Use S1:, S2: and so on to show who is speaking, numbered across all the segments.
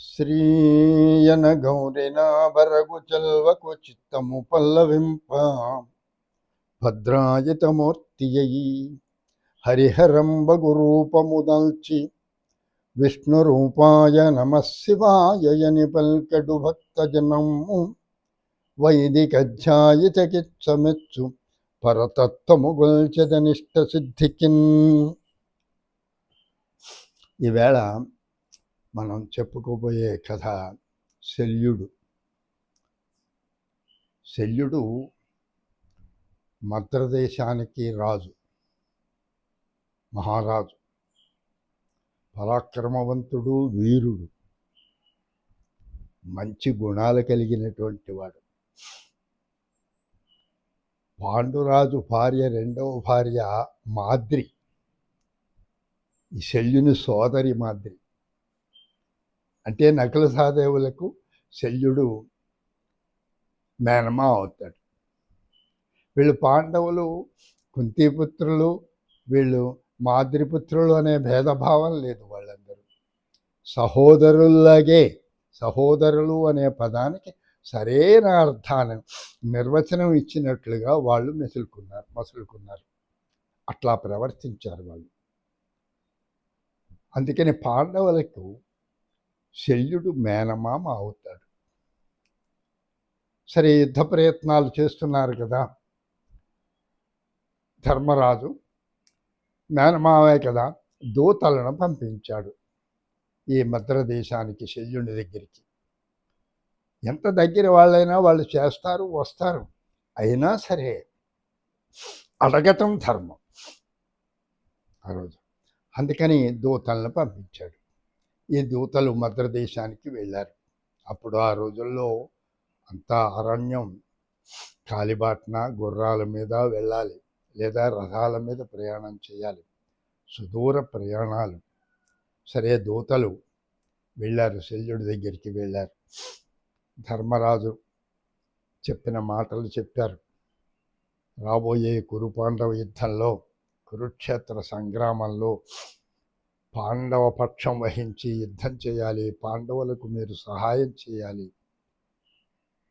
S1: శ్రీయన గౌరినాభరగు చల్వకు చిత్తము పల్లవింప భద్రాయతమూర్తియయి హరిహరంబగు రూపము దల్చి విష్ణు రూపాయ నమ శివాయని పల్కెడు భక్తజనము. వైదిక ధ్యాయితకిచ్చమెచ్చు పరతత్వము గొల్చదనిష్ట సిద్ధికిన్. ఈవేళ మనం చెప్పుకోబోయే కథ శల్యుడు. శల్యుడు మద్రదేశానికి రాజు మహారాజు పరాక్రమవంతుడు వీరుడు మంచి గుణాలు కలిగినటువంటి వాడు. పాండురాజు భార్య రెండవ భార్య మాద్రి ఈ శల్యుని సోదరి మాద్రి. అంటే నకుల సహదేవులకు శల్యుడు మేనమా అవుతాడు. వీళ్ళు పాండవులు కుంతిపుత్రులు వీళ్ళు మాద్రిపుత్రులు అనే భేదభావం లేదు వాళ్ళందరూ. సహోదరుల్లాగే సహోదరులు అనే పదానికి సరైన అర్థాన్ని నిర్వచనం ఇచ్చినట్లుగా వాళ్ళు మెసులుకున్నారు మసులుకున్నారు. అట్లా ప్రవర్తించారు వాళ్ళు. అందుకని పాండవులకు శల్యుడు మేనమామ అవుతాడు. సరే యుద్ధ ప్రయత్నాలు చేస్తున్నారు కదా. ధర్మరాజు మేనమావే కదా దూతలను పంపించాడు ఈ మద్రదేశానికి శల్యుని దగ్గరికి. ఎంత దగ్గర వాళ్ళైనా వాళ్ళు చేస్తారు వస్తారు. అయినా సరే అడగటం ధర్మం ఆ రోజు. అందుకని దూతలను పంపించాడు. ఈ దూతలు మద్రదేశానికి వెళ్ళారు. అప్పుడు ఆ రోజుల్లో అంతా అరణ్యం కాలిబాట్న గుర్రాల మీద వెళ్ళాలి లేదా రథాల మీద ప్రయాణం చేయాలి. సుదూర ప్రయాణాలు. సరే దూతలు వెళ్ళారు శల్యుడి దగ్గరికి వెళ్ళారు. ధర్మరాజు చెప్పిన మాటలు చెప్పారు. రాబోయే కురుపాండవ యుద్ధంలో కురుక్షేత్ర సంగ్రామంలో పాండవ పక్షం వహించి యుద్ధం చేయాలి పాండవులకు మీరు సహాయం చేయాలి.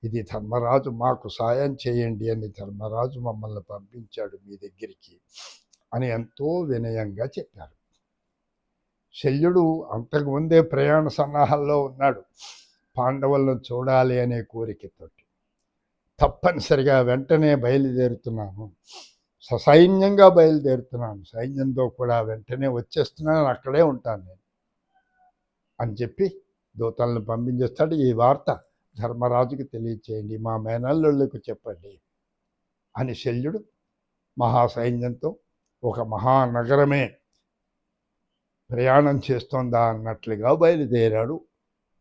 S1: ఇది ధర్మరాజు మాకు సాయం చేయండి అని ధర్మరాజు మమ్మల్ని పంపించాడు మీ దగ్గరికి అని ఎంతో వినయంగా చెప్పారు. శల్యుడు అంతకుముందే ప్రయాణ సన్నాహాల్లో ఉన్నాడు. పాండవులను చూడాలి అనే కోరికతోటి. తప్పనిసరిగా వెంటనే బయలుదేరుతున్నాము. ససైన్యంగా బయలుదేరుతున్నాను. సైన్యంతో కూడా వెంటనే వచ్చేస్తున్నాను. అక్కడే ఉంటాను నేను. అని చెప్పి దూతలను పంపించేస్తాడు. ఈ వార్త ధర్మరాజుకి తెలియచేయండి. మా మేనల్లుళ్ళకు చెప్పండి అని శల్యుడు మహాసైన్యంతో ఒక మహానగరమే ప్రయాణం చేస్తోందా అన్నట్లుగా బయలుదేరాడు.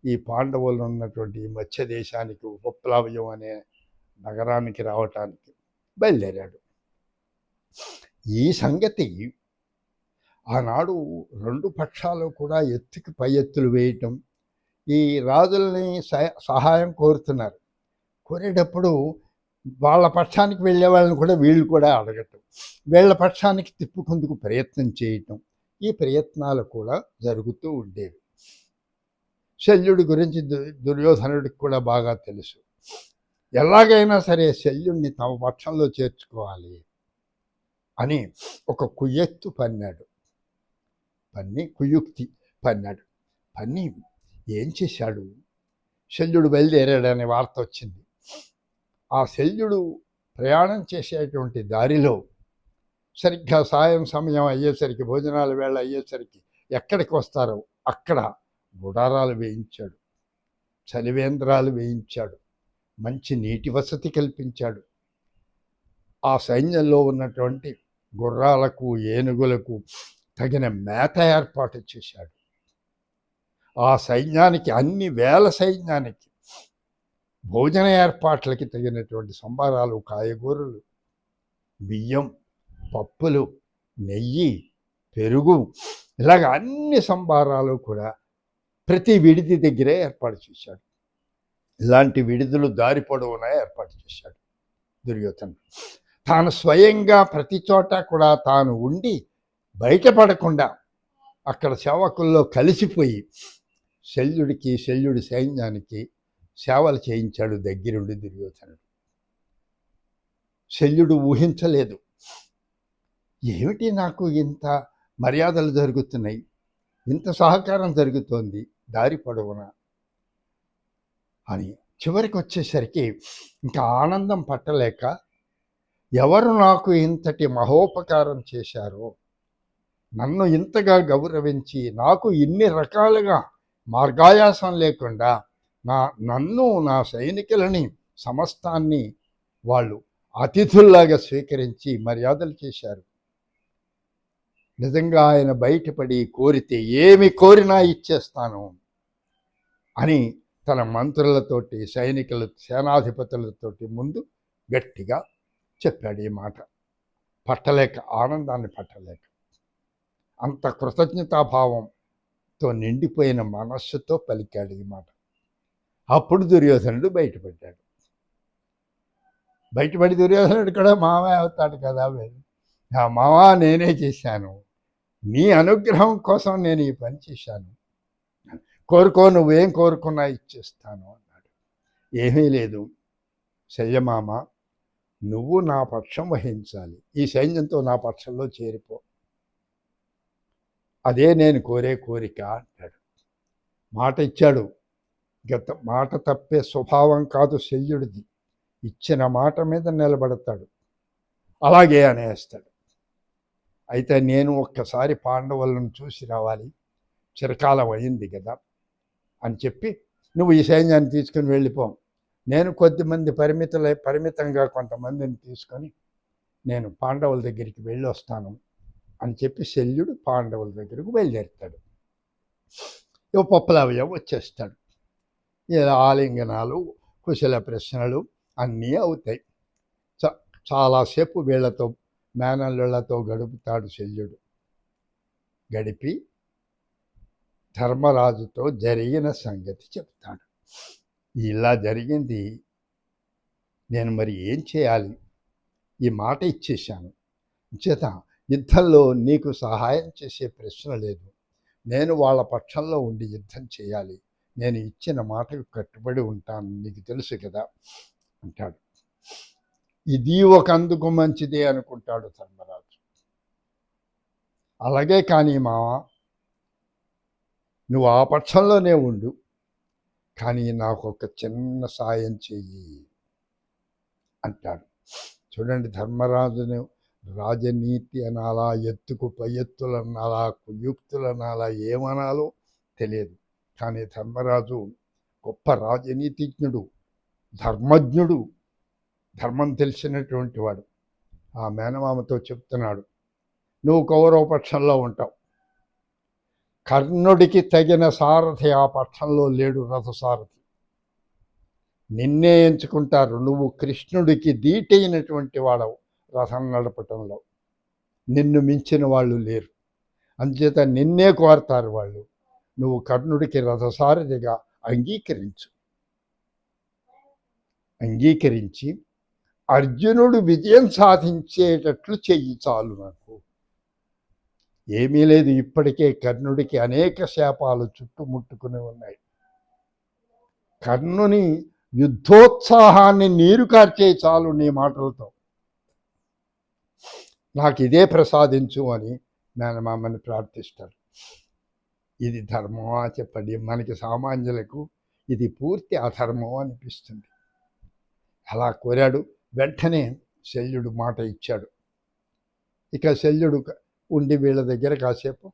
S1: ఈ పాండవులు ఉన్నటువంటి మత్స్య దేశానికి ఉపప్లావ్యం అనే నగరానికి రావటానికి బయలుదేరాడు. ఈ సంగతి ఆనాడు రెండు పక్షాలు కూడా ఎత్తుకి పై ఎత్తులు వేయటం. ఈ రాజుల్ని సహాయం కోరుతున్నారు. కోరేటప్పుడు వాళ్ళ పక్షానికి వెళ్ళే వాళ్ళని కూడా వీళ్ళు కూడా అడగటం. వీళ్ళ పక్షానికి తిప్పుకుందుకు ప్రయత్నం చేయటం. ఈ ప్రయత్నాలు కూడా జరుగుతూ ఉండేవి. శల్యుడి గురించి దుర్యోధనుడికి కూడా బాగా తెలుసు. ఎలాగైనా సరే శల్యుడిని తమ పక్షంలో చేర్చుకోవాలి. అని ఒక కుయ్యెత్తు పన్నాడు. పన్ని కుయుక్తి పన్నాడు. పన్ని ఏం చేశాడు? శల్యుడు బయలుదేరాడనే వార్త వచ్చింది. ఆ శల్యుడు ప్రయాణం చేసేటువంటి దారిలో సరిగ్గా సాయం సమయం అయ్యేసరికి భోజనాల వేళ అయ్యేసరికి ఎక్కడికి వస్తారో అక్కడ గుడారాలు వేయించాడు. చలివేంద్రాలు వేయించాడు. మంచి నీటి వసతి కల్పించాడు. ఆ సైన్యంలో ఉన్నటువంటి గుర్రాలకు ఏనుగులకు తగిన మేత ఏర్పాటు చేశాడు. ఆ సైన్యానికి అన్ని వేల సైన్యానికి భోజన ఏర్పాట్లకి తగినటువంటి సంబారాలు కాయగూరలు బియ్యం పప్పులు నెయ్యి పెరుగు ఇలాగ అన్ని సంబారాలు కూడా ప్రతి విడిది దగ్గరే ఏర్పాటు చేశాడు. ఇలాంటి విడిదులు దారి పొడవునా ఏర్పాటు చేశాడు దుర్యోధనుడు. తాను స్వయంగా ప్రతి చోట కూడా తాను ఉండి బయటపడకుండా అక్కడ సేవకుల్లో కలిసిపోయి శల్యుడికి శల్యుడి సైన్యానికి సేవలు చేయించాడు దగ్గరుండి దుర్యోధనుడు. శల్యుడు ఊహించలేదు. ఏమిటి నాకు ఇంత మర్యాదలు జరుగుతున్నాయి? ఇంత సహకారం జరుగుతోంది దారి పొడవున? అని చివరికి వచ్చేసరికి ఇంకా ఆనందం పట్టలేక ఎవరు నాకు ఇంతటి మహోపకారం చేశారో నన్ను ఇంతగా గౌరవించి నాకు ఇన్ని రకాలుగా మార్గాయాసం లేకుండా నా నన్ను నా సైనికులని సమస్తాన్ని వాళ్ళు అతిథుల్లాగా స్వీకరించి మర్యాదలు చేశారు. నిజంగా ఆయన బయటపడి కోరితే ఏమి కోరినా ఇచ్చేస్తాను అని తన మంత్రులతోటి సైనికుల సేనాధిపతులతోటి ముందు గట్టిగా చెప్పాడు ఈ మాట. పట్టలేక ఆనందాన్ని పట్టలేక. అంత కృతజ్ఞతాభావంతో నిండిపోయిన మనస్సుతో పలికాడు ఈ మాట. అప్పుడు దుర్యోధనుడు బయటపడ్డాడు. బయటపడి దుర్యోధనుడు కూడా మామే అవుతాడు కదా వీడు. ఆ మావా నేనే చేశాను. నీ అనుగ్రహం కోసం నేను ఈ పని చేశాను. కోరుకో నువ్వేం కోరుకున్నా ఇచ్చేస్తాను అన్నాడు. ఏమీ లేదు. శల్యమామ నువ్వు నా పక్షం వహించాలి. ఈ సైన్యంతో నా పక్షంలో చేరిపో. అదే నేను కోరే కోరిక అంటాడు. మాట ఇచ్చాడు. గత మాట తప్పే స్వభావం కాదు శల్యుడిది ఇచ్చిన మాట మీద నిలబడతాడు. అలాగే అనేస్తాడు. అయితే నేను ఒక్కసారి పాండవులను చూసి రావాలి. చిరకాలం అయింది కదా అని చెప్పి నువ్వు ఈ సైన్యాన్ని తీసుకుని వెళ్ళిపోం. నేను కొద్దిమంది పరిమితులై పరిమితంగా కొంతమందిని తీసుకొని నేను పాండవుల దగ్గరికి వెళ్ళి వస్తాను అని చెప్పి శల్యుడు పాండవుల దగ్గరకు బయలుదేరుతాడు. ఇక పప్పులవయం వచ్చేస్తాడు. ఇలా ఆలింగనాలు కుశల ప్రశ్నలు అన్నీ అవుతాయి. చ చాలాసేపు వీళ్ళతో మేనల్లుళ్ళతో గడుపుతాడు శల్యుడు. గడిపి ధర్మరాజుతో జరిగిన సంగతి చెప్తాడు. ఇలా జరిగింది. నేను మరి ఏం చేయాలి? ఈ మాట ఇచ్చేశాను. చేత యుద్ధంలో నీకు సహాయం చేసే ప్రశ్న లేదు. నేను వాళ్ళ పక్షంలో ఉండి యుద్ధం చేయాలి. నేను ఇచ్చిన మాటకు కట్టుబడి ఉంటాను. నీకు తెలుసు కదా? అంటాడు. ఇది ఒక అందుకు మంచిదే అనుకుంటాడు ధర్మరాజు. అలాగే కానీ మావా నువ్వు ఆ పక్షంలోనే ఉండు. కానీ నాకు ఒక చిన్న సాయం చెయ్యి అంటాడు. చూడండి ధర్మరాజును రాజనీతి అనాలా ఎత్తుకు పై ఎత్తులు అనాలా కుయుక్తులు అనాలా ఏమనాలో తెలియదు. కానీ ధర్మరాజు గొప్ప రాజనీతిజ్ఞుడు ధర్మజ్ఞుడు ధర్మం తెలిసినటువంటి వాడు. ఆ మేనమామతో చెప్తున్నాడు నువ్వు కౌరవ పక్షంలో ఉంటావు. కర్ణుడికి తగిన సారథి ఆ పక్షంలో లేడు రథసారథి. నిన్నే ఎంచుకుంటారు నువ్వు కృష్ణుడికి దీటైనటువంటి వాడవు రథం నడపటంలో. నిన్ను మించిన వాళ్ళు లేరు. అందుచేత నిన్నే కోరతారు వాళ్ళు. నువ్వు కర్ణుడికి రథసారథిగా అంగీకరించు. అంగీకరించి అర్జునుడు విజయం సాధించేటట్లు చెయ్యి చాలు నాకు. ఏమీ లేదు. ఇప్పటికే కర్ణుడికి అనేక శాపాలు చుట్టుముట్టుకుని ఉన్నాయి. కర్ణుని యుద్ధోత్సాహాన్ని నీరు కార్చే చాలు నీ మాటలతో. నాకు ఇదే ప్రసాదించు అని మేనమామని ప్రార్థిస్తాడు. ఇది ధర్మమా చెప్పండి. మనకి సామాన్యులకు ఇది పూర్తి అధర్మం అనిపిస్తుంది. అలా కోరాడు. వెంటనే శల్యుడు మాట ఇచ్చాడు. ఇక శల్యుడు ఉండి వీళ్ళ దగ్గర కాసేపు.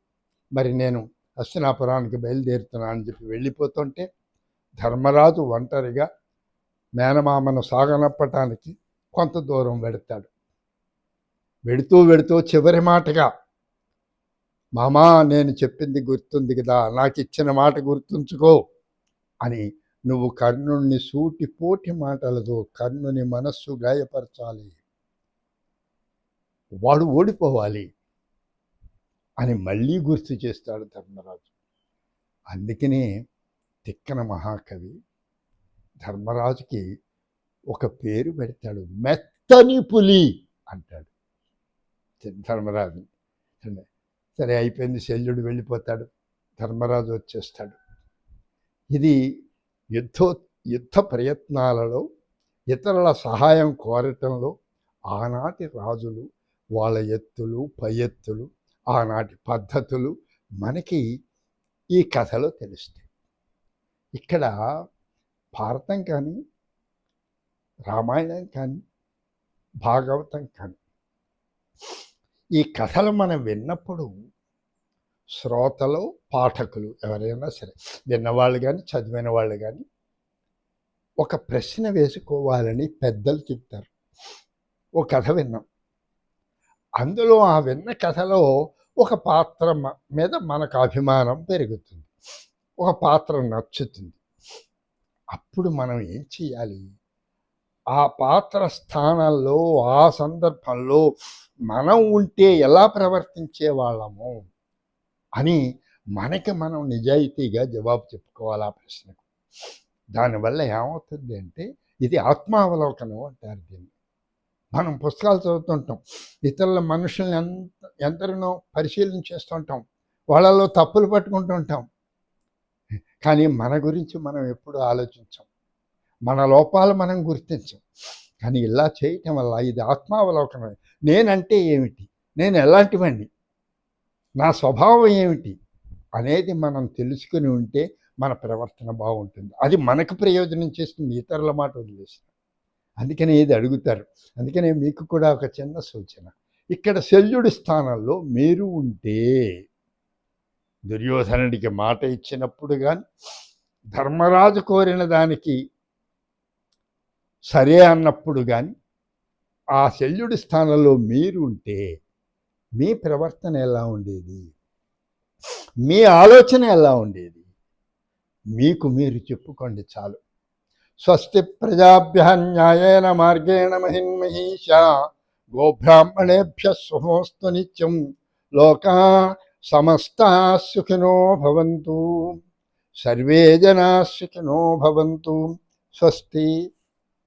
S1: మరి నేను హస్తినాపురానికి బయలుదేరుతున్నా అని చెప్పి వెళ్ళిపోతుంటే ధర్మరాజు ఒంటరిగా మేనమామను సాగనప్పటానికి కొంత దూరం వెడతాడు. వెడుతూ వెడుతూ చివరి మాటగా మామా నేను చెప్పింది గుర్తుంది కదా నాకు ఇచ్చిన మాట గుర్తుంచుకో అని నువ్వు కర్ణుణ్ణి సూటిపోటి మాటలతో కర్ణుని మనస్సు గాయపరచాలి. వాడు ఓడిపోవాలి. అని మళ్ళీ గుర్తు చేస్తాడు ధర్మరాజు. అందుకనే తిక్కన మహాకవి ధర్మరాజుకి ఒక పేరు పెడతాడు మెత్తని పులి అంటాడు. ధర్మరాజు సరే అయిపోయింది శల్యుడు వెళ్ళిపోతాడు ధర్మరాజు వచ్చేస్తాడు. ఇది యుద్ధో యుద్ధ ప్రయత్నాలలో ఇతరుల సహాయం కోరటంలో ఆనాటి రాజులు వాళ్ళ ఎత్తులు పై ఎత్తులు ఆనాటి పద్ధతులు మనకి ఈ కథలో తెలుస్తాయి. ఇక్కడ భారతం కానీ రామాయణం కానీ భాగవతం కానీ ఈ కథలు మనం విన్నప్పుడు శ్రోతలు పాఠకులు ఎవరైనా సరే విన్నవాళ్ళు కానీ చదివిన వాళ్ళు కానీ ఒక ప్రశ్న వేసుకోవాలని పెద్దలు చెప్తారు. ఓ కథ విన్నాం. అందులో ఆ విన్న కథలో ఒక పాత్ర మీద మనకు అభిమానం పెరుగుతుంది. ఒక పాత్ర నచ్చుతుంది. అప్పుడు మనం ఏం చేయాలి ఆ పాత్ర స్థానంలో ఆ సందర్భంలో మనం ఉంటే ఎలా ప్రవర్తించే వాళ్ళము అని మనకి మనం నిజాయితీగా జవాబు చెప్పుకోవాలి ఆ ప్రశ్నకు. దానివల్ల ఏమవుతుంది అంటే ఇది ఆత్మావలోకనం అంటారు దీన్ని. మనం పుస్తకాలు చదువుతుంటాం. ఇతరుల మనుషుల్ని ఎంత ఎందరినో పరిశీలన చేస్తుంటాం. వాళ్ళలో తప్పులు పట్టుకుంటుంటాం. కానీ మన గురించి మనం ఎప్పుడు ఆలోచించాం. మన లోపాలు మనం గుర్తించం. కానీ ఇలా చేయటం వల్ల ఇది ఆత్మావలోకనం నేనంటే ఏమిటి? నేను ఎలాంటివండి నా స్వభావం ఏమిటి? అనేది మనం తెలుసుకుని ఉంటే మన ప్రవర్తన బాగుంటుంది. అది మనకు ప్రయోజనం చేస్తుంది. ఇతరుల మాట వదిలేస్తుంది అందుకనే ఇది అడుగుతారు? అందుకనే మీకు కూడా ఒక చిన్న సూచన. ఇక్కడ శల్యుడి స్థానంలో మీరు ఉంటే దుర్యోధనుడికి మాట ఇచ్చినప్పుడు కానీ ధర్మరాజు కోరిన దానికి సరే అన్నప్పుడు కానీ ఆ శల్యుడి స్థానంలో మీరు ఉంటే మీ ప్రవర్తన ఎలా ఉండేది? మీ ఆలోచన ఎలా ఉండేది? మీకు మీరు చెప్పుకోండి చాలు. స్వస్తి ప్రజాభ్య న్యాయేన మార్గేణ మహిన్మహీష గోబ్రాహ్మణేభ్య శుభమస్తు నిత్యం. లోకా సమస్తా సుఖినో భవంతు. సర్వే జనా సుఖినో భవంతు. స్వస్తి